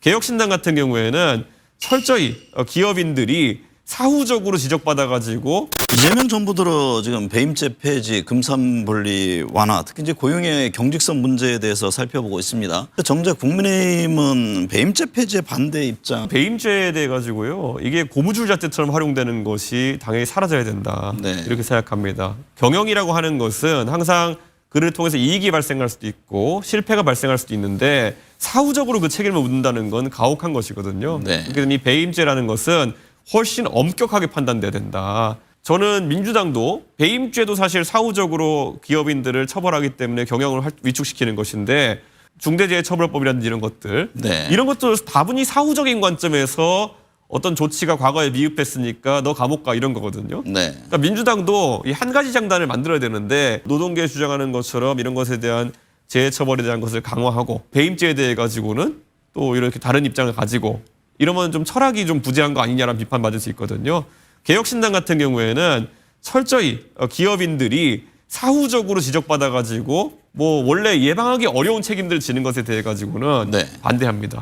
개혁신당 같은 경우에는 철저히 어, 기업인들이 사후적으로 지적받아가지고 이재명 정부 들어 지금 배임죄 폐지, 금산분리 완화, 특히 이제 고용의 경직성 문제에 대해서 살펴보고 있습니다. 정작 국민의힘은 배임죄 폐지에 반대 입장. 배임죄에 대해 가지고요. 이게 고무줄잣대처럼 활용되는 것이 당연히 사라져야 된다. 네. 이렇게 생각합니다. 경영이라고 하는 것은 항상 그를 통해서 이익이 발생할 수도 있고 실패가 발생할 수도 있는데 사후적으로 그 책임을 묻는다는 건 가혹한 것이거든요. 네. 그래서 이 배임죄라는 것은 훨씬 엄격하게 판단돼야 된다. 저는 민주당도 배임죄도 사실 사후적으로 기업인들을 처벌하기 때문에 경영을 활- 위축시키는 것인데 중대재해처벌법이라든지 이런 것들 네. 이런 것도 다분히 사후적인 관점에서 어떤 조치가 과거에 미흡했으니까 너 감옥 가 이런 거거든요. 네. 그러니까 민주당도 이 한 가지 장단을 만들어야 되는데 노동계 주장하는 것처럼 이런 것에 대한 재해 처벌에 대한 것을 강화하고 배임죄에 대해 가지고는 또 이렇게 다른 입장을 가지고 이러면 좀 철학이 좀 부재한 거 아니냐라는 비판 받을 수 있거든요. 개혁신당 같은 경우에는 철저히 어, 기업인들이 사후적으로 지적받아 가지고 뭐 원래 예방하기 어려운 책임들을 지는 것에 대해 가지고는 네. 반대합니다.